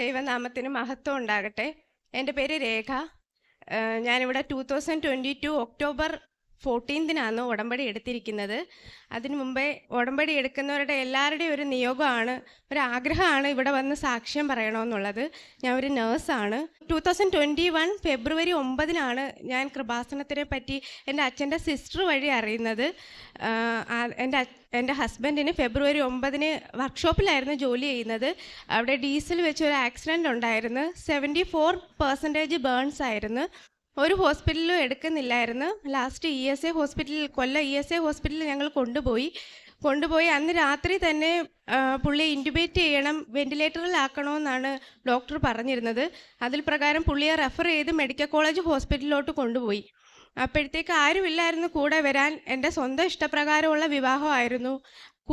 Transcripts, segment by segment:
ദൈവനാമത്തിന് മഹത്വം ഉണ്ടാകട്ടെ. എന്റെ പേര് രേഖ. ഞാനിവിടെ two thousand twenty two October ഫോർട്ടീൻതിനാണ് ഉടമ്പടി എടുത്തിരിക്കുന്നത്. അതിനു മുമ്പേ ഉടമ്പടി എടുക്കുന്നവരുടെ എല്ലാവരുടെയും ഒരു നിയോഗമാണ്. ഒരു ആഗ്രഹമാണ് ഇവിടെ വന്ന് സാക്ഷ്യം പറയണമെന്നുള്ളത്. ഞാൻ ഒരു നേഴ്സാണ്. Two thousand twenty one February ഒമ്പതിനാണ് ഞാൻ കൃപാസനത്തിനെ പറ്റി എന്റെ അച്ഛന്റെ സിസ്റ്റർ വഴി അറിയുന്നത്. എന്റെ എന്റെ ഹസ്ബൻഡിന് ഫെബ്രുവരി ഒമ്പതിന് വർക്ക്ഷോപ്പിലായിരുന്നു ജോലി ചെയ്യുന്നത്. അവിടെ ഡീസൽ വെച്ച് ഒരു ആക്സിഡന്റ് ഉണ്ടായിരുന്നു. സെവന്റി ഫോർ പെർസെന്റേജ് ബേൺസ് ആയിരുന്നു. ഒരു ഹോസ്പിറ്റലിലും എടുക്കുന്നില്ലായിരുന്നു. ലാസ്റ്റ് ഇ എസ് എ ഹോസ്പിറ്റലിൽ കൊല്ലം ഇ എസ് എ ഹോസ്പിറ്റലിൽ ഞങ്ങൾ കൊണ്ടുപോയി. കൊണ്ടുപോയി അന്ന് രാത്രി തന്നെ പുള്ളി ഇന്റുബേറ്റ് ചെയ്യണം വെന്റിലേറ്ററിലാക്കണമെന്നാണ് ഡോക്ടർ പറഞ്ഞിരുന്നത്. അതിൽ പ്രകാരം പുള്ളിയെ റെഫർ ചെയ്ത് മെഡിക്കൽ കോളേജ് ഹോസ്പിറ്റലിലോട്ട് കൊണ്ടുപോയി. അപ്പോഴത്തേക്ക് ആരുമില്ലായിരുന്നു കൂടെ വരാൻ. എന്റെ സ്വന്തം ഇഷ്ടപ്രകാരമുള്ള വിവാഹമായിരുന്നു.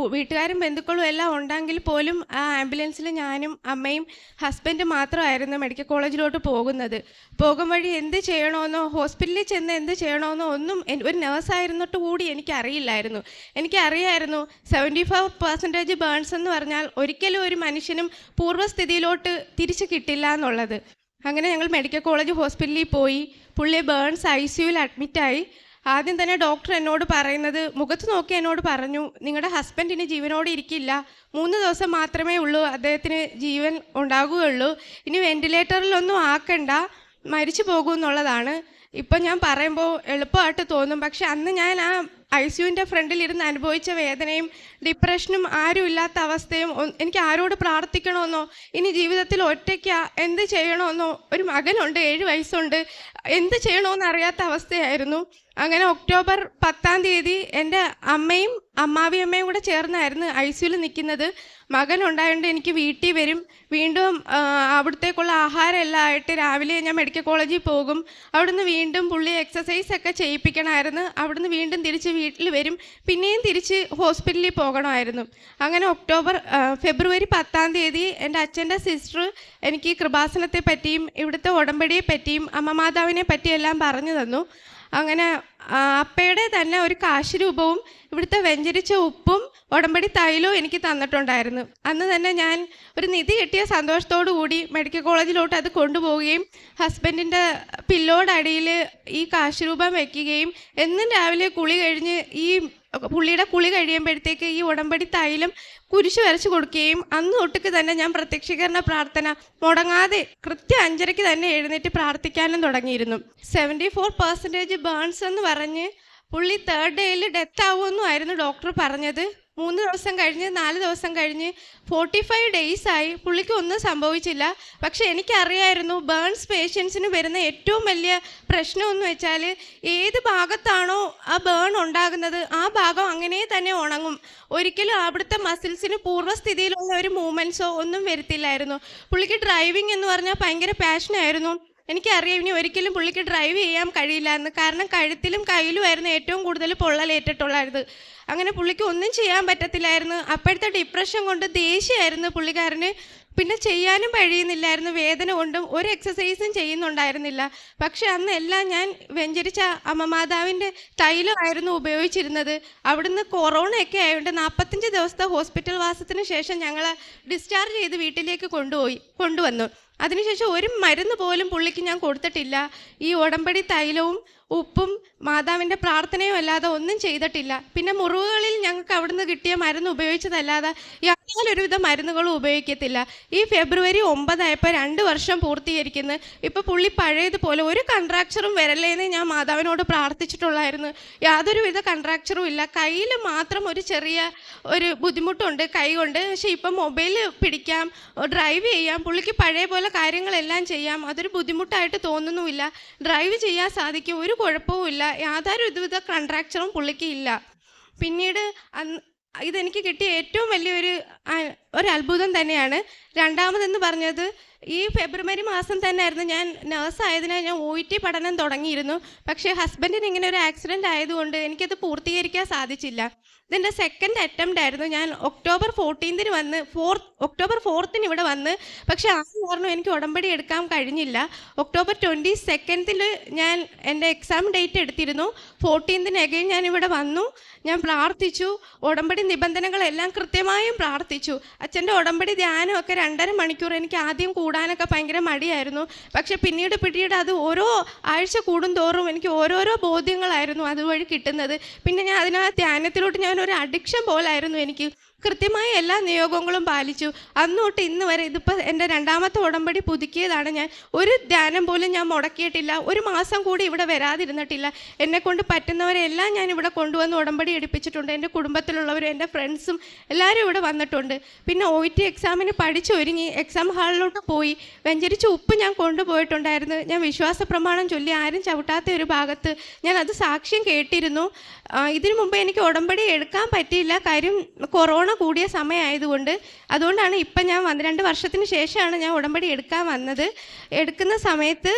വീട്ടുകാരും ബന്ധുക്കളും എല്ലാം ഉണ്ടെങ്കിൽ പോലും ആ ആംബുലൻസിൽ ഞാനും അമ്മയും ഹസ്ബൻഡും മാത്രമായിരുന്നു മെഡിക്കൽ കോളേജിലോട്ട് പോകുന്നത്. പോകും വഴി എന്ത് ചെയ്യണമെന്നോ ഹോസ്പിറ്റലിൽ ചെന്ന് എന്ത് ചെയ്യണമെന്നോ ഒന്നും ഒരു നേഴ്സായിരുന്നിട്ട് കൂടി എനിക്കറിയില്ലായിരുന്നു. എനിക്കറിയായിരുന്നു സെവന്റി ഫൈവ് പെർസെന്റേജ് ബേൺസ് എന്ന് പറഞ്ഞാൽ ഒരിക്കലും ഒരു മനുഷ്യനും പൂർവസ്ഥിതിയിലോട്ട് തിരിച്ചു കിട്ടില്ല എന്നുള്ളത്. അങ്ങനെ ഞങ്ങൾ മെഡിക്കൽ കോളേജ് ഹോസ്പിറ്റലിൽ പോയി. പുള്ളി ബേൺസ് ഐ സിയുവിൽ അഡ്മിറ്റായി. ആദ്യം തന്നെ ഡോക്ടർ എന്നോട് പറയുന്നത് മുഖത്ത് നോക്കി എന്നോട് പറഞ്ഞു നിങ്ങളുടെ ഹസ്ബൻഡിന് ജീവനോടെ ഇരിക്കില്ല. മൂന്ന് ദിവസം മാത്രമേ ഉള്ളൂ അദ്ദേഹത്തിന് ജീവൻ ഉണ്ടാകുകയുള്ളൂ. ഇനി വെന്റിലേറ്ററിലൊന്നും ആക്കണ്ട. മരിച്ചു പോകുമെന്നുള്ളതാണ് ഇപ്പം ഞാൻ പറയുമ്പോൾ എളുപ്പമായിട്ട് തോന്നും. പക്ഷെ അന്ന് ഞാൻ ആ ഐ സിയുവിന്റെ ഫ്രണ്ടിലിരുന്ന് അനുഭവിച്ച വേദനയും ഡിപ്രഷനും ആരും ഇല്ലാത്ത അവസ്ഥയും എനിക്ക് ആരോട് പ്രാർത്ഥിക്കണമെന്നോ ഇനി ജീവിതത്തിൽ ഒറ്റയ്ക്ക് എന്ത് ചെയ്യണമെന്നോ ഒരു മകനുണ്ട് ഏഴ് വയസ്സുണ്ട് എന്ത് ചെയ്യണമെന്ന് അറിയാത്ത അവസ്ഥയായിരുന്നു. അങ്ങനെ ഒക്ടോബർ പത്താം തീയതി എന്റെ അമ്മയും അമ്മാവിയമ്മയും കൂടെ ചേർന്നായിരുന്നു ഐ സിയുയിൽ നിൽക്കുന്നത്. മകൻ ഉണ്ടായതുകൊണ്ട് എനിക്ക് വീട്ടിൽ വരും. വീണ്ടും അവിടത്തേക്കുള്ള ആഹാരം എല്ലാം ആയിട്ട് രാവിലെ ഞാൻ മെഡിക്കൽ കോളേജിൽ പോകും. അവിടുന്ന് വീണ്ടും പുള്ളി എക്സസൈസ് ഒക്കെ ചെയ്യിപ്പിക്കണമായിരുന്നു. അവിടുന്ന് വീണ്ടും തിരിച്ച് വീട്ടിൽ വരും. പിന്നെയും തിരിച്ച് ഹോസ്പിറ്റലിൽ പോകണമായിരുന്നു. അങ്ങനെ ഒക്ടോബർ ഫെബ്രുവരി പത്താം തീയതി എന്റെ അച്ഛന്റെ സിസ്റ്റർ എനിക്ക് കൃപാസനത്തെ പറ്റിയും ഇവിടുത്തെ ഉടമ്പടിയെ പറ്റിയും അമ്മമാതാവിനെ പറ്റിയെല്ലാം പറഞ്ഞു തന്നു. അങ്ങനെ അപ്പയുടെ തന്നെ ഒരു കാശ് രൂപവും ഇവിടുത്തെ വെഞ്ചരിച്ച ഉപ്പും ഉടമ്പടി തൈലവും എനിക്ക് തന്നിട്ടുണ്ടായിരുന്നു. അന്ന് തന്നെ ഞാൻ ഒരു നിധി കിട്ടിയ സന്തോഷത്തോടു കൂടി മെഡിക്കൽ കോളേജിലോട്ട് അത് കൊണ്ടുപോവുകയും ഹസ്ബൻഡിന്റെ പില്ലോടടിയിൽ ഈ കാശ് രൂപം വയ്ക്കുകയും എന്നും രാവിലെ കുളി കഴിഞ്ഞ് ഈ പുള്ളിയുടെ കുളി കഴിയുമ്പോഴത്തേക്ക് ഈ ഉടമ്പടി തൈലം കുരിശ് വരച്ച് കൊടുക്കുകയും അന്ന് തൊട്ടിക്ക് തന്നെ ഞാൻ പ്രത്യക്ഷീകരണ പ്രാർത്ഥന മുടങ്ങാതെ കൃത്യം അഞ്ചരയ്ക്ക് തന്നെ എഴുന്നേറ്റ് പ്രാർത്ഥിക്കാനും തുടങ്ങിയിരുന്നു. സെവന്റി ഫോർ പെർസെന്റേജ് ബേൺസ് എന്ന് പറഞ്ഞ് പുള്ളി തേർഡ് ഡേയിൽ ഡെത്ത് ആവുമെന്നുമായിരുന്നു ഡോക്ടർ പറഞ്ഞത്. മൂന്ന് ദിവസം കഴിഞ്ഞ് നാല് ദിവസം കഴിഞ്ഞ് ഫോർട്ടി ഫൈവ് ഡേയ്സ് ആയി പുള്ളിക്ക് ഒന്നും സംഭവിച്ചില്ല. പക്ഷെ എനിക്കറിയായിരുന്നു ബേൺസ് പേഷ്യൻസിന് വരുന്ന ഏറ്റവും വലിയ പ്രശ്നം എന്ന് വെച്ചാൽ ഏത് ഭാഗത്താണോ ആ ബേൺ ഉണ്ടാകുന്നത് ആ ഭാഗം അങ്ങനെ തന്നെ ഉണങ്ങും. ഒരിക്കലും അവിടുത്തെ മസിൽസിന് പൂർവസ്ഥിതിയിലുള്ള ഒരു മൂവ്മെന്റ്സോ ഒന്നും വരുത്തില്ലായിരുന്നു. പുള്ളിക്ക് ഡ്രൈവിംഗ് എന്ന് പറഞ്ഞാൽ ഭയങ്കര പാഷനായിരുന്നു എനിക്കറിയാം ഇനി ഒരിക്കലും പുള്ളിക്ക് ഡ്രൈവ് ചെയ്യാൻ കഴിയില്ല എന്ന്. കാരണം കഴുത്തിലും കയ്യിലുമായിരുന്നു ഏറ്റവും കൂടുതൽ പൊള്ളലേറ്റിട്ടുള്ളത്. അങ്ങനെ പുള്ളിക്ക് ഒന്നും ചെയ്യാൻ പറ്റത്തില്ലായിരുന്നു. അപ്പോഴത്തെ ഡിപ്രഷൻ കൊണ്ട് ദേഷ്യമായിരുന്നു പുള്ളിക്കാരന്. പിന്നെ ചെയ്യാനും കഴിയുന്നില്ലായിരുന്നു. വേദന കൊണ്ടും ഒരു എക്സസൈസും ചെയ്യുന്നുണ്ടായിരുന്നില്ല. പക്ഷെ അന്നെല്ലാം ഞാൻ വെഞ്ചരിച്ച അമ്മമാതാവിന്റെ തൈലമായിരുന്നു ഉപയോഗിച്ചിരുന്നത്. അവിടുന്ന് കൊറോണയൊക്കെ ആയതുകൊണ്ട് നാൽപ്പത്തഞ്ച് ദിവസത്തെ ഹോസ്പിറ്റൽ വാസത്തിന് ശേഷം ഞങ്ങൾ ഡിസ്ചാർജ് ചെയ്ത് വീട്ടിലേക്ക് കൊണ്ടുപോയി കൊണ്ടുവന്നു. അതിനുശേഷം ഒരു മരുന്ന് പോലും പുള്ളിക്ക് ഞാൻ കൊടുത്തിട്ടില്ല. ഈ ഉടമ്പടി തൈലവും ഉപ്പും മാതാവിന്റെ പ്രാർത്ഥനയും അല്ലാതെ ഒന്നും ചെയ്തിട്ടില്ല. പിന്നെ മുറിവുകളിൽ ഞങ്ങൾക്ക് അവിടുന്ന് കിട്ടിയ മരുന്ന് ഉപയോഗിച്ചതല്ലാതെ യാതൊരുവിധ മരുന്നുകളും ഉപയോഗിക്കത്തില്ല. ഈ ഫെബ്രുവരി ഒമ്പതായപ്പോൾ രണ്ട് വർഷം പൂർത്തീകരിക്കുന്നു. ഇപ്പോൾ പുള്ളി പഴയതുപോലെ ഒരു കൺട്രാക്ചറും വരല്ലേന്ന് ഞാൻ മാതാവിനോട് പ്രാർത്ഥിച്ചിട്ടുള്ളായിരുന്നു. യാതൊരുവിധ കൺട്രാക്ചറും ഇല്ല. കയ്യിൽ മാത്രം ഒരു ചെറിയ ഒരു ബുദ്ധിമുട്ടുണ്ട് കൈ കൊണ്ട്. പക്ഷേ ഇപ്പം മൊബൈൽ പിടിക്കാം ഡ്രൈവ് ചെയ്യാം. പുള്ളിക്ക് പഴയ പോലെ കാര്യങ്ങളെല്ലാം ചെയ്യാം. അതൊരു ബുദ്ധിമുട്ടായിട്ട് തോന്നുന്നുമില്ല. ഡ്രൈവ് ചെയ്യാൻ സാധിക്കും. ഒരു കുഴപ്പവുമില്ല. യാതൊരു വിധ കൺട്രാക്ചറും പുള്ളിക്ക് ഇല്ല. പിന്നീട് ഇതെനിക്ക് കിട്ടിയ ഏറ്റവും വലിയൊരു ഒരു അത്ഭുതം തന്നെയാണ്. രണ്ടാമതെന്ന് പറഞ്ഞത് ഈ ഫെബ്രുവരി മാസം തന്നെ ആയിരുന്നു ഞാൻ നേഴ്സ് ആയതിനാൽ ഞാൻ ഒ ടി പഠനം തുടങ്ങിയിരുന്നു. പക്ഷേ ഹസ്ബൻഡിന് ഇങ്ങനെ ഒരു ആക്സിഡന്റ് ആയതുകൊണ്ട് എനിക്കത് പൂർത്തീകരിക്കാൻ സാധിച്ചില്ല. ഇതിന്റെ സെക്കൻഡ് അറ്റംപ്റ്റ് ആയിരുന്നു. ഞാൻ ഒക്ടോബർ ഫോർട്ടീൻതിന് വന്ന് ഫോർത്ത് ഒക്ടോബർ ഫോർത്തിന് ഇവിടെ വന്ന് പക്ഷേ ആ കാരണം എനിക്ക് ഉടമ്പടി എടുക്കാൻ കഴിഞ്ഞില്ല. ഒക്ടോബർ ട്വന്റി സെക്കൻഡിൽ ഞാൻ എന്റെ എക്സാം ഡേറ്റ് എടുത്തിരുന്നു. ഫോർട്ടീൻതിന് അഗൈൻ ഞാൻ ഇവിടെ വന്നു. ഞാൻ പ്രാർത്ഥിച്ചു. ഉടമ്പടി നിബന്ധനകളെല്ലാം കൃത്യമായും പ്രാർത്ഥിച്ചു. അച്ഛന്റെ ഉടമ്പടി ധ്യാനമൊക്കെ രണ്ടര മണിക്കൂർ എനിക്ക് ആദ്യം കൂടാനൊക്കെ ഭയങ്കര മടിയായിരുന്നു. പക്ഷേ പിന്നീട് പിന്നീട് അത് ഓരോ ആഴ്ച കൂടുന്തോറും എനിക്ക് ഓരോരോ ബോധ്യങ്ങളായിരുന്നു അതുവഴി കിട്ടുന്നത്. പിന്നെ ഞാൻ അതിനാ ധ്യാനത്തിലോട്ട് ഞാൻ ഒരു അഡിക്ഷൻ പോലായിരുന്നു എനിക്ക്. കൃത്യമായ എല്ലാ നിയോഗങ്ങളും പാലിച്ചു. അന്നോട്ട് ഇന്ന് വരെ ഇതിപ്പോൾ എന്റെ രണ്ടാമത്തെ ഉടമ്പടി പുതുക്കിയതാണ് ഞാൻ. ഒരു ധ്യാനം പോലും ഞാൻ മുടക്കിയിട്ടില്ല. ഒരു മാസം കൂടി ഇവിടെ വരാതിരുന്നിട്ടില്ല. എന്നെക്കൊണ്ട് പറ്റുന്നവരെല്ലാം ഞാൻ ഇവിടെ കൊണ്ടുവന്ന് ഉടമ്പടി എടുപ്പിച്ചിട്ടുണ്ട്. എന്റെ കുടുംബത്തിലുള്ളവരും എന്റെ ഫ്രണ്ട്സും എല്ലാവരും ഇവിടെ വന്നിട്ടുണ്ട്. പിന്നെ ഒ ടി എക്സാമിന് പഠിച്ചൊരുങ്ങി എക്സാം ഹാളിലോട്ട് പോയി. വെഞ്ചരിച്ച് ഉപ്പ് ഞാൻ കൊണ്ടുപോയിട്ടുണ്ടായിരുന്നു. ഞാൻ വിശ്വാസ പ്രമാണം ചൊല്ലി ആരും ചവിട്ടാത്ത ഒരു ഭാഗത്ത് ഞാൻ അത് സാക്ഷ്യം കേട്ടിരുന്നു. ഇതിനു മുമ്പ് എനിക്ക് ഉടമ്പടി എടുക്കാൻ പറ്റിയില്ല. കാര്യം കൊറോണ കൂടിയ സമയമായതുകൊണ്ട് അതുകൊണ്ടാണ് ഇപ്പം ഞാൻ വന്ന് രണ്ട് വർഷത്തിന് ശേഷമാണ് ഞാൻ ഉടമ്പടി എടുക്കാൻ വന്നത്. എടുക്കുന്ന സമയത്ത്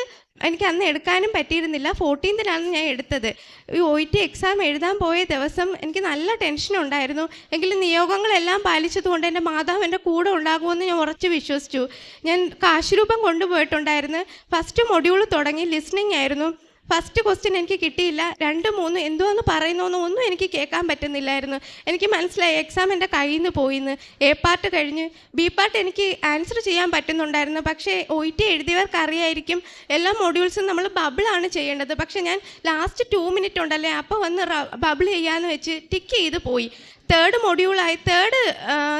എനിക്ക് അന്ന് എടുക്കാനും പറ്റിയിരുന്നില്ല. ഫോർട്ടീൻത്തിനാണ് ഞാൻ എടുത്തത്. ഈ ഒ ടി എക്സാം എഴുതാൻ പോയ ദിവസം എനിക്ക് നല്ല ടെൻഷൻ ഉണ്ടായിരുന്നു. എങ്കിലും നിയോഗങ്ങളെല്ലാം പാലിച്ചതുകൊണ്ട് എന്റെ മാതാവ് എന്റെ കൂടെ ഉണ്ടാകുമെന്ന് ഞാൻ ഉറച്ച് വിശ്വസിച്ചു. ഞാൻ കാശുരൂപം കൊണ്ടുപോയിട്ടുണ്ടായിരുന്നു. ഫസ്റ്റ് മൊഡ്യൂൾ തുടങ്ങി ലിസ്ണിംഗ് ആയിരുന്നു. ഫസ്റ്റ് ക്വസ്റ്റ്യൻ എനിക്ക് കിട്ടിയില്ല. രണ്ട് മൂന്ന് എന്തോന്ന് പറയുന്നോന്ന് ഒന്നും എനിക്ക് കേൾക്കാൻ പറ്റുന്നില്ലായിരുന്നു. എനിക്ക് മനസ്സിലായി എക്സാം എന്റെ കയ്യിൽ നിന്ന് പോയിന്ന്. എ പാർട്ട് കഴിഞ്ഞ്. ബി പാർട്ട് എനിക്ക് ആൻസർ ചെയ്യാൻ പറ്റുന്നുണ്ടായിരുന്നു. പക്ഷേ ഒ ടി എഴുതിയവർക്ക് അറിയായിരിക്കും എല്ലാ മൊഡ്യൂൾസും നമ്മൾ ബബിളാണ് ചെയ്യേണ്ടത്. പക്ഷേ ഞാൻ ലാസ്റ്റ് ടു മിനിറ്റ് ഉണ്ടല്ലേ? അപ്പോൾ വന്ന് ബബിൾ ചെയ്യാമെന്ന് വെച്ച് ടിക്ക് ചെയ്ത് പോയി. തേർഡ് മൊഡ്യൂളായി തേർഡ്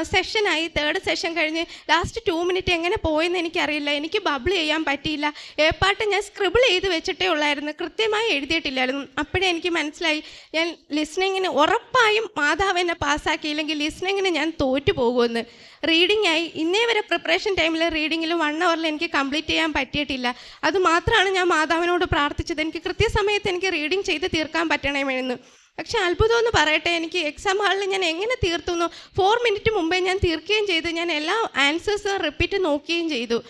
സെഷനായി തേർഡ് സെഷൻ കഴിഞ്ഞ് ലാസ്റ്റ് ടു മിനിറ്റ് എങ്ങനെ പോയെന്ന് എനിക്കറിയില്ല. എനിക്ക് ബബിൾ ചെയ്യാൻ പറ്റിയില്ല. ഏ പാട്ട് ഞാൻ സ്ക്രിബിൾ ചെയ്ത് വെച്ചിട്ടേ ഉള്ളായിരുന്നു. കൃത്യമായി എഴുതിയിട്ടില്ലായിരുന്നു. അപ്പോഴേ എനിക്ക് മനസ്സിലായി ഞാൻ ലിസ്ണിങ്ങിന് ഉറപ്പായും മാതാവ് എന്നെ പാസ്സാക്കിയില്ലെങ്കിൽ ലിസ്ണിങ്ങിന് ഞാൻ തോറ്റു പോകുമെന്ന്. റീഡിംഗ് ആയി. ഇന്നേ വരെ പ്രിപ്പറേഷൻ ടൈമിൽ റീഡിങ്ങിൽ വൺ അവറിൽ എനിക്ക് കംപ്ലീറ്റ് ചെയ്യാൻ പറ്റിയിട്ടില്ല. അത് മാത്രമാണ് ഞാൻ മാതാവിനോട് പ്രാർത്ഥിച്ചത്. എനിക്ക് കൃത്യസമയത്ത് എനിക്ക് റീഡിങ് ചെയ്ത് തീർക്കാൻ പറ്റണമെന്ന്. പക്ഷെ അത്ഭുതമെന്ന് പറയട്ടെ എനിക്ക് എക്സാം ഹാളിൽ ഞാൻ എങ്ങനെ തീർത്തുന്നു ഫോർ മിനിറ്റ് മുമ്പേ ഞാൻ തീർക്കുകയും ചെയ്തു. ഞാൻ എല്ലാ ആൻസേഴ്സും റിപ്പീറ്റ് നോക്കുകയും ചെയ്തു.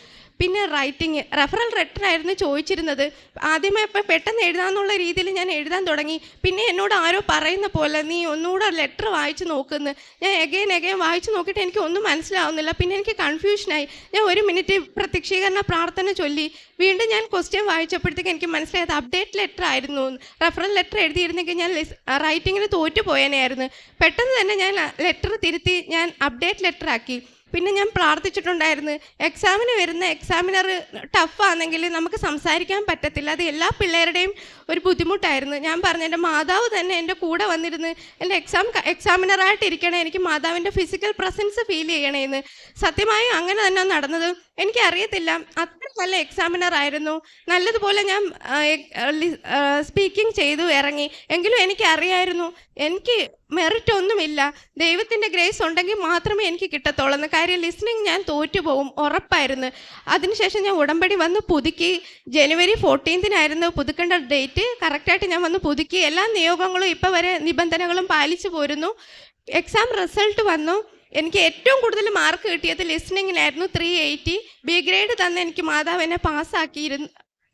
പിന്നെ റൈറ്റിംഗ് റെഫറൽ ലെറ്റർ ആയിരുന്നു ചോദിച്ചിരുന്നത്. ആദ്യമേ ഇപ്പം പെട്ടെന്ന് എഴുതാമെന്നുള്ള രീതിയിൽ ഞാൻ എഴുതാൻ തുടങ്ങി. പിന്നെ എന്നോട് ആരോ പറയുന്ന പോലെ നീ ഒന്നുകൂടെ ലെറ്റർ വായിച്ച് നോക്കുന്നു. ഞാൻ എഗെയിൻ എഗെയിൻ വായിച്ച് നോക്കിയിട്ട് എനിക്ക് ഒന്നും മനസ്സിലാവുന്നില്ല. പിന്നെ എനിക്ക് കൺഫ്യൂഷനായി ഞാൻ ഒരു മിനിറ്റ് പ്രത്യക്ഷീകരണ പ്രാർത്ഥന ചൊല്ലി. വീണ്ടും ഞാൻ ക്വസ്റ്റ്യൻ വായിച്ചപ്പോഴത്തേക്ക് എനിക്ക് മനസ്സിലായത് അപ്ഡേറ്റ് ലെറ്റർ ആയിരുന്നു. റെഫറൽ ലെറ്റർ എഴുതിയിരുന്നെങ്കിൽ ഞാൻ റൈറ്റിങ്ങിന് തോറ്റു പോയേനെയായിരുന്നു. പെട്ടെന്ന് തന്നെ ഞാൻ ലെറ്റർ തിരുത്തി ഞാൻ അപ്ഡേറ്റ് ലെറ്റർ ആക്കി. പിന്നെ ഞാൻ പ്രാർത്ഥിച്ചിട്ടുണ്ടായിരുന്നു എക്സാമിന് വരുന്ന എക്സാമിനർ ടഫാണെങ്കിൽ നമുക്ക് സംസാരിക്കാൻ പറ്റത്തില്ല. അത് എല്ലാ പിള്ളേരുടെയും ഒരു ബുദ്ധിമുട്ടായിരുന്നു. ഞാൻ പറഞ്ഞു എന്റെ മാതാവ് തന്നെ എന്റെ കൂടെ വന്നിരുന്ന് എന്റെ എക്സാം എക്സാമിനറായിട്ടിരിക്കണേ എനിക്ക് മാതാവിന്റെ ഫിസിക്കൽ പ്രസൻസ് ഫീൽ ചെയ്യണേന്ന്. സത്യമായും അങ്ങനെ തന്നെ നടന്നത്. എനിക്കറിയത്തില്ല. അത്ര നല്ല എക്സാമിനർ ആയിരുന്നു. നല്ലതുപോലെ ഞാൻ സ്പീക്കിംഗ് ചെയ്തു ഇറങ്ങി. എങ്കിലും എനിക്കറിയായിരുന്നു. എനിക്ക് മെറിറ്റ് ഒന്നുമില്ല. ദൈവത്തിന്റെ ഗ്രേസ് ഉണ്ടെങ്കിൽ മാത്രമേ എനിക്ക് കിട്ടത്തുള്ളൂ. കാര്യം ലിസ്ണിങ് ഞാൻ തോറ്റുപോകും ഉറപ്പായിരുന്നു. അതിനുശേഷം ഞാൻ ഉടമ്പടി വന്ന് പുതുക്കി. ജനുവരി ഫോർട്ടീൻത്തിനായിരുന്നു പുതുക്കേണ്ട ഡേറ്റ് കറക്റ്റായിട്ട് ഞാൻ വന്ന് പുതുക്കി. എല്ലാ നിയോഗങ്ങളും ഇപ്പോൾ വരെ നിബന്ധനകളും പാലിച്ചു പോരുന്നു. എക്സാം റിസൾട്ട് വന്നു. എനിക്ക് ഏറ്റവും കൂടുതൽ മാർക്ക് കിട്ടിയത് ലിസ്ണിങ്ങിനായിരുന്നു ത്രീ എയ്റ്റി ബി ഗ്രേഡ് തന്നെ എനിക്ക് മാതാവ് എന്നെ പാസ്സാക്കിയിരുന്നു.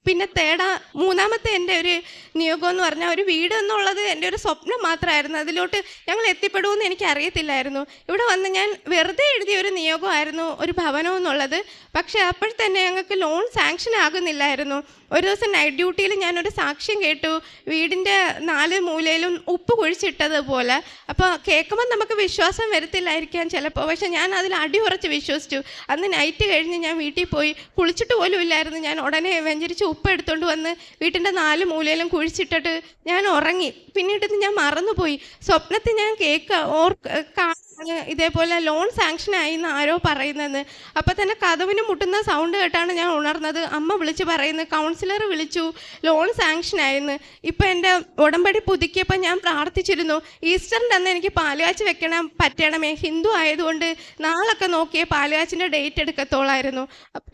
പിന്നെ തേടാ മൂന്നാമത്തെ എന്റെ ഒരു നിയോഗം എന്ന് പറഞ്ഞാൽ ഒരു വീട് എന്നുള്ളത് എന്റെ ഒരു സ്വപ്നം മാത്രമായിരുന്നു. അതിലോട്ട് ഞങ്ങൾ എത്തിപ്പെടുമെന്ന് എനിക്ക് അറിയത്തില്ലായിരുന്നു ഇവിടെ വന്ന് ഞാൻ വെറുതെ എഴുതിയ ഒരു നിയോഗമായിരുന്നു ഒരു ഭവനം എന്നുള്ളത്. പക്ഷേ അപ്പോൾ തന്നെ ഞങ്ങൾക്ക് ലോൺ സാങ്ഷൻ ആകുന്നില്ലായിരുന്നു. ഒരു ദിവസം നൈറ്റ് ഡ്യൂട്ടിയിൽ ഞാനൊരു സാക്ഷ്യം കേട്ടു. വീടിന്റെ നാല് മൂലയിലും ഉപ്പ് കുഴിച്ചിട്ടതുപോലെ. അപ്പോൾ കേൾക്കുമ്പോൾ നമുക്ക് വിശ്വാസം വരത്തില്ലായിരിക്കാം ചിലപ്പോൾ പക്ഷേ ഞാൻ അതിൽ അടിയുറച്ച് വിശ്വസിച്ചു. അന്ന് നൈറ്റ് കഴിഞ്ഞ് ഞാൻ വീട്ടിൽ പോയി കുളിച്ചിട്ട് പോലും ഇല്ലായിരുന്നു. ഞാൻ ഉടനെ വെഞ്ചരിച്ച് ഉപ്പ് എടുത്തുകൊണ്ട് വന്ന് വീട്ടിന്റെ നാല് മൂലയിലും കുഴിച്ചിട്ടിട്ട് ഞാൻ ഉറങ്ങി. പിന്നീട് ഞാൻ മറന്നുപോയി. സ്വപ്നത്തിൽ ഞാൻ കേക്ക് ഓർ ഇതേപോലെ ലോൺ സാങ്ഷൻ ആയി എന്ന് ആരോ പറയുന്നത്. അപ്പം തന്നെ കഥവിന് മുട്ടുന്ന സൗണ്ട് കേട്ടാണ് ഞാൻ ഉണർന്നത്. അമ്മ വിളിച്ച് പറയുന്നത് കൗൺസിലർ വിളിച്ചു ലോൺ സാങ്ഷൻ ആയിരുന്നു. ഇപ്പം എന്റെ ഉടമ്പടി പുതുക്കിയപ്പോൾ ഞാൻ പ്രാർത്ഥിച്ചിരുന്നു ഈസ്റ്ററിന്റെ അന്ന് എനിക്ക് പാലുകാച്ച് വെക്കണം പറ്റണമേ. ഹിന്ദു ആയതുകൊണ്ട് നാളൊക്കെ നോക്കിയേ പാലുകാച്ചിന്റെ ഡേറ്റ് എടുക്കത്തോളായിരുന്നു.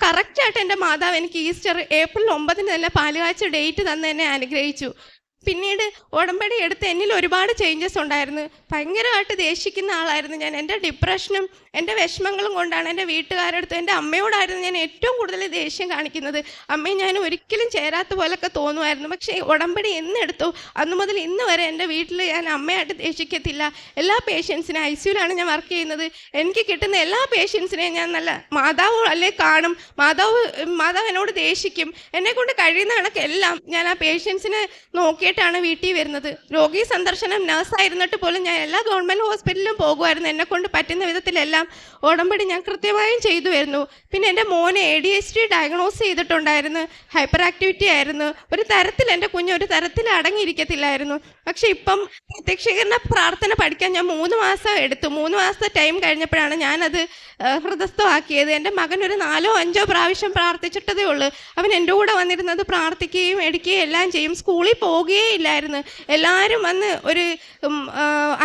കറക്റ്റായിട്ട് എന്റെ മാതാവ് എനിക്ക് ഈസ്റ്റർ ഏപ്രിൽ ഒമ്പതിന് തന്നെ പാലുകാച്ച് ഡേറ്റ് തന്നെ എന്നെ അനുഗ്രഹിച്ചു. പിന്നീട് ഉടമ്പടി എടുത്ത് എന്നിൽ ഒരുപാട് ചേഞ്ചസ് ഉണ്ടായിരുന്നു. ഭയങ്കരമായിട്ട് ദേഷിക്കുന്ന ആളായിരുന്നു ഞാൻ. എന്റെ ഡിപ്രഷനും എന്റെ വിഷമങ്ങളും കൊണ്ടാണ് എന്റെ വീട്ടുകാരടുത്ത് എന്റെ അമ്മയോടായിരുന്നു ഞാൻ ഏറ്റവും കൂടുതൽ ദേഷ്യം കാണിക്കുന്നത്. അമ്മയെ ഞാൻ ഒരിക്കലും ചേരാത്ത പോലൊക്കെ തോന്നുമായിരുന്നു. പക്ഷേ ഉടമ്പടി എന്നെടുത്തു. അന്നു മുതൽ ഇന്ന് വരെ എന്റെ വീട്ടിൽ ഞാൻ അമ്മയായിട്ട് ദേഷിക്കത്തില്ല. എല്ലാ പേഷ്യൻസിനും ഐ സിയുലാണ് ഞാൻ വർക്ക് ചെയ്യുന്നത്. എനിക്ക് കിട്ടുന്ന എല്ലാ പേഷ്യൻസിനെയും ഞാൻ നല്ല മാതാവ് അല്ലേ കാണും. മാതാവ് മാതാവ് എന്നോട് ദേഷിക്കും. എന്നെ കൊണ്ട് കഴിയുന്ന കണക്കെല്ലാം ഞാൻ ആ പേഷ്യൻസിനെ നോക്കിയിട്ട് ആയിട്ടാണ് വീട്ടിൽ വരുന്നത്. രോഗി സന്ദർശനം നഴ്സായിരുന്നിട്ട് പോലും ഞാൻ എല്ലാ ഗവൺമെന്റ് ഹോസ്പിറ്റലിലും പോകുമായിരുന്നു. എന്നെ കൊണ്ട് പറ്റുന്ന വിധത്തിലെല്ലാം ഉടമ്പടി ഞാൻ കൃത്യമായും ചെയ്തു വരുന്നു. പിന്നെ എന്റെ മോനെ A D H D diagnose ചെയ്തിട്ടുണ്ടായിരുന്നു. ഹൈപ്പർ ആക്ടിവിറ്റി ആയിരുന്നു. ഒരു തരത്തിൽ എന്റെ കുഞ്ഞ് ഒരു തരത്തിൽ അടങ്ങിയിരിക്കത്തില്ലായിരുന്നു. പക്ഷെ ഇപ്പം പ്രത്യക്ഷീകരണ പ്രാർത്ഥന പഠിക്കാൻ ഞാൻ മൂന്ന് മാസം എടുത്തു. മൂന്ന് മാസത്തെ ടൈം കഴിഞ്ഞപ്പോഴാണ് ഞാനത് ഹൃദസ്ഥമാക്കിയത് എന്റെ മകൻ ഒരു നാലോ അഞ്ചോ പ്രാവശ്യം പ്രാർത്ഥിച്ചിട്ടതേ ഉള്ളൂ. അവൻ എന്റെ കൂടെ വന്നിരുന്നത് പ്രാർത്ഥിക്കുകയും എടുക്കുകയും എല്ലാം ചെയ്യും. സ്കൂളിൽ പോവുകയേ ഇല്ലായിരുന്നു. എല്ലാവരും വന്ന് ഒരു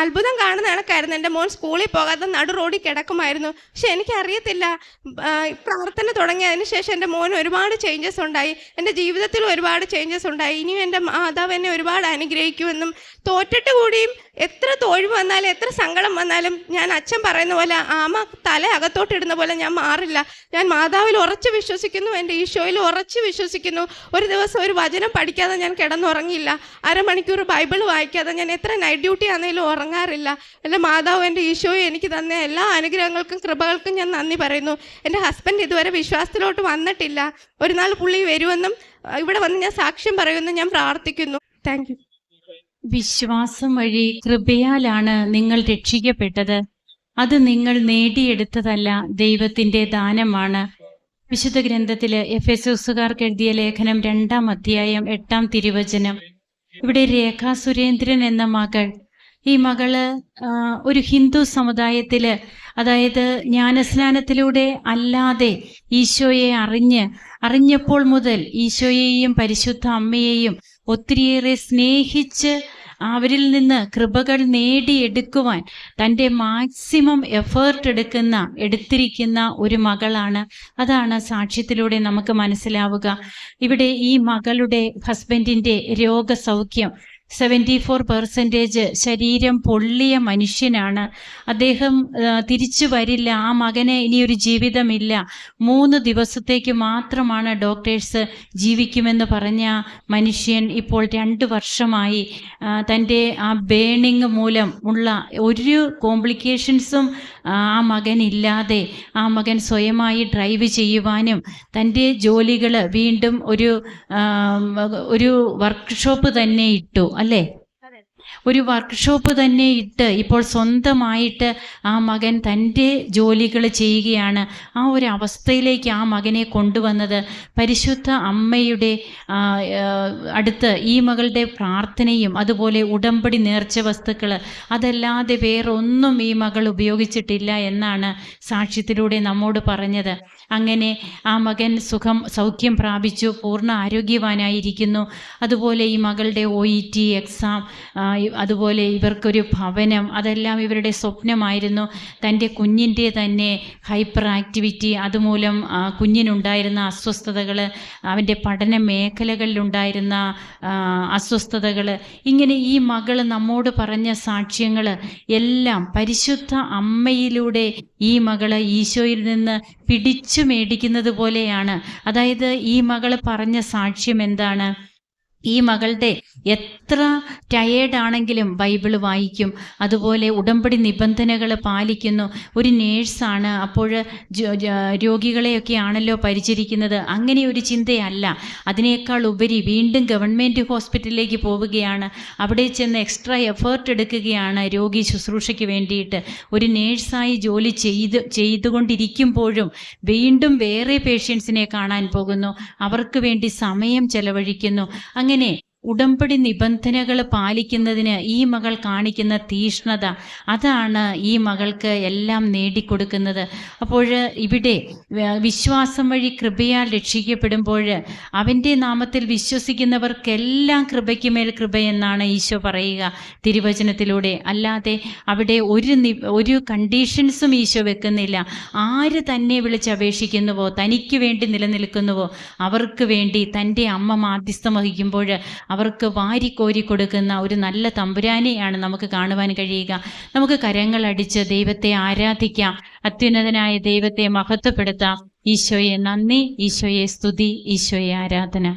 അത്ഭുതം കാണുന്ന കണക്കായിരുന്നു. എന്റെ മോൻ സ്കൂളിൽ പോകാതെ നടു റോഡിൽ കിടക്കുമായിരുന്നു. പക്ഷെ എനിക്കറിയത്തില്ല. പ്രാർത്ഥന തുടങ്ങിയതിന് ശേഷം എന്റെ മോൻ ഒരുപാട് ചേഞ്ചസ് ഉണ്ടായി. എന്റെ ജീവിതത്തിൽ ഒരുപാട് ചേഞ്ചസ് ഉണ്ടായി. ഇനിയും എന്റെ മാതാവ് എന്നെ ഒരുപാട് അനുഗ്രഹിക്കുമെന്നും തോറ്റിട്ട് കൂടിയും എത്ര തോഴിവ് വന്നാലും എത്ര സങ്കടം വന്നാലും ഞാൻ അച്ഛൻ പറയുന്ന പോലെ ആമ തല അകത്തോട്ടിടുന്ന പോലെ ഞാൻ മാറില്ല. ഞാൻ മാതാവിൽ ഉറച്ചു വിശ്വസിക്കുന്നു എന്റെ ഈശോയിൽ ഉറച്ചു വിശ്വസിക്കുന്നു. ഒരു ദിവസം ഒരു വചനം പഠിക്കാതെ ഞാൻ കിടന്നുറങ്ങിയില്ല. അരമണിക്കൂർ ബൈബിൾ വായിക്കാതെ ഞാൻ എത്ര നൈറ്റ് ഡ്യൂട്ടി ആണെങ്കിലും ഉറങ്ങാറില്ല. എന്റെ മാതാവ് എന്റെ ഈശോയും എനിക്ക് തന്ന എല്ലാ അനുഗ്രഹങ്ങൾക്കും കൃപകൾക്കും ഞാൻ നന്ദി പറയുന്നു. എന്റെ ഹസ്ബൻഡ് ഇതുവരെ വിശ്വാസത്തിലോട്ട് വന്നിട്ടില്ല. ഒരു നാൾ പുള്ളി വരുമെന്നും ഇവിടെ വന്ന് ഞാൻ സാക്ഷ്യം പറയുമെന്നും ഞാൻ പ്രാർത്ഥിക്കുന്നു. താങ്ക് വിശ്വാസം വഴി കൃപയാലാണ് നിങ്ങൾ രക്ഷിക്കപ്പെട്ടത്. അത് നിങ്ങൾ നേടിയെടുത്തതല്ല ദൈവത്തിന്റെ ദാനമാണ്. വിശുദ്ധ ഗ്രന്ഥത്തിൽ എഫ് എസ് എസുകാർക്ക് എഴുതിയ ലേഖനം രണ്ടാം അധ്യായം എട്ടാം തിരുവചനം. ഇവിടെ രേഖ സുരേന്ദ്രൻ എന്ന മകൾ. ഈ മകൾ ഒരു ഹിന്ദു സമുദായത്തിൽ അതായത് ജ്ഞാനസ്നാനത്തിലൂടെ അല്ലാതെ ഈശോയെ അറിഞ്ഞ് അറിഞ്ഞപ്പോൾ മുതൽ ഈശോയെയും പരിശുദ്ധ അമ്മയെയും ഒത്തിരിയേറെ സ്നേഹിച്ച് അവരിൽ നിന്ന് കൃപകൾ നേടിയെടുക്കുവാൻ തന്റെ മാക്സിമം എഫേർട്ട് എടുക്കുന്ന എടുത്തിരിക്കുന്ന ഒരു മകളാണ്. അതാണ് സാക്ഷ്യത്തിലൂടെ നമുക്ക് മനസ്സിലാവുക. ഇവിടെ ഈ മകളുടെ ഹസ്ബൻഡിന്റെ രോഗസൗഖ്യം സെവന്റി ഫോർ പെർസെന്റേജ് ശരീരം പൊള്ളിയ മനുഷ്യനാണ്. അദ്ദേഹം തിരിച്ചു വരില്ല. ആ മകന് ഇനിയൊരു ജീവിതമില്ല. മൂന്ന് ദിവസത്തേക്ക് മാത്രമാണ് ഡോക്ടേഴ്സ് ജീവിക്കുമെന്ന് പറഞ്ഞ മനുഷ്യൻ ഇപ്പോൾ രണ്ട് വർഷമായി. തന്റെ ആ ബേണിങ് മൂലം ഉള്ള ഒരു കോംപ്ലിക്കേഷൻസും ആ മകനില്ലാതെ ആ മകൻ സ്വയമായി ഡ്രൈവ് ചെയ്യുവാനും തന്റെ ജോലികൾ വീണ്ടും ഒരു ഒരു വർക്ക്ഷോപ്പ് തന്നെ ഇട്ടു അല്ലേ? ഒരു വർക്ക്ഷോപ്പ് തന്നെ ഇട്ട് ഇപ്പോൾ സ്വന്തമായിട്ട് ആ മകൻ തന്റെ ജോലികൾ ചെയ്യുകയാണ്. ആ ഒരു അവസ്ഥയിലേക്ക് ആ മകനെ കൊണ്ടുവന്നത് പരിശുദ്ധ അമ്മയുടെ അടുത്ത് ഈ മകളുടെ പ്രാർത്ഥനയും അതുപോലെ ഉടമ്പടി നേർച്ച വസ്തുക്കൾ അതല്ലാതെ വേറൊന്നും ഈ മകൾ ഉപയോഗിച്ചിട്ടില്ല എന്നാണ് സാക്ഷ്യത്തിലൂടെ നമ്മോട് പറഞ്ഞത്. അങ്ങനെ ആ മകൻ സുഖം സൗഖ്യം പ്രാപിച്ചു പൂർണ ആരോഗ്യവാനായിരിക്കുന്നു. അതുപോലെ ഈ മകളുടെ ഒ ഇ ടി എക്സാം അതുപോലെ ഇവർക്കൊരു ഭവനം അതെല്ലാം ഇവരുടെ സ്വപ്നമായിരുന്നു. തന്റെ കുഞ്ഞിന്റെ തന്നെ ഹൈപ്പർ ആക്ടിവിറ്റി അതുമൂലം കുഞ്ഞിനുണ്ടായിരുന്ന അസ്വസ്ഥതകൾ അവന്റെ പഠന മേഖലകളിലുണ്ടായിരുന്ന അസ്വസ്ഥതകൾ ഇങ്ങനെ ഈ മകൾ നമ്മോട് പറഞ്ഞ സാക്ഷ്യങ്ങൾ എല്ലാം പരിശുദ്ധ അമ്മയിലൂടെ ഈ മകൾ ഈശോയിൽ നിന്ന് പിടിച്ചു മേടിക്കുന്നത് പോലെയാണ് അതായത് ഈ മകൾ പറഞ്ഞ സാക്ഷ്യം എന്താണ്? ഈ മകളുടെ എത്ര ടയേർഡാണെങ്കിലും ബൈബിൾ വായിക്കും. അതുപോലെ ഉടമ്പടി നിബന്ധനകൾ പാലിക്കുന്നു. ഒരു നേഴ്സാണ്. അപ്പോൾ രോഗികളെയൊക്കെ ആണല്ലോ പരിചരിക്കുന്നത്. അങ്ങനെ ഒരു ചിന്തയല്ല. അതിനേക്കാൾ ഉപരി വീണ്ടും ഗവൺമെന്റ് ഹോസ്പിറ്റലിലേക്ക് പോവുകയാണ്. അവിടെ ചെന്ന് എക്സ്ട്രാ എഫേർട്ട് എടുക്കുകയാണ് രോഗി ശുശ്രൂഷയ്ക്ക് വേണ്ടിയിട്ട്. ഒരു നേഴ്സായി ജോലി ചെയ്ത് ചെയ്തുകൊണ്ടിരിക്കുമ്പോഴും വീണ്ടും വേറെ പേഷ്യൻസിനെ കാണാൻ പോകുന്നു. അവർക്ക് വേണ്ടി സമയം ചെലവഴിക്കുന്നു. അങ്ങനെ ഉടമ്പടി നിബന്ധനകൾ പാലിക്കുന്നതിന് ഈ മകൾ കാണിക്കുന്ന തീഷ്ണത അതാണ് ഈ മകൾക്ക് എല്ലാം നേടിക്കൊടുക്കുന്നത്. അപ്പോൾ ഇവിടെ വിശ്വാസം വഴി കൃപയാൽ രക്ഷിക്കപ്പെടുമ്പോൾ അവന്റെ നാമത്തിൽ വിശ്വസിക്കുന്നവർക്കെല്ലാം കൃപയ്ക്ക് മേൽ കൃപയെന്നാണ് ഈശോ പറയുക തിരുവചനത്തിലൂടെ. അല്ലാതെ അവിടെ ഒരു ഒരു കണ്ടീഷൻസും ഈശോ വെക്കുന്നില്ല. ആര് തന്നെ വിളിച്ച് അപേക്ഷിക്കുന്നുവോ തനിക്ക് വേണ്ടി നിലനിൽക്കുന്നുവോ അവർക്ക് വേണ്ടി തന്റെ അമ്മ മാധ്യസ്ഥം വഹിക്കുമ്പോൾ അവർക്ക് വാരിക്കോരി കൊടുക്കുന്ന ഒരു നല്ല തമ്പുരാനെയാണ് നമുക്ക് കാണുവാൻ കഴിയുക. നമുക്ക് കരങ്ങളടിച്ച് ദൈവത്തെ ആരാധിക്കാം. അത്യുന്നതനായ ദൈവത്തെ മഹത്വപ്പെടുത്താം. ഈശോയെ നന്ദി. ഈശോയെ സ്തുതി. ഈശോയെ ആരാധന.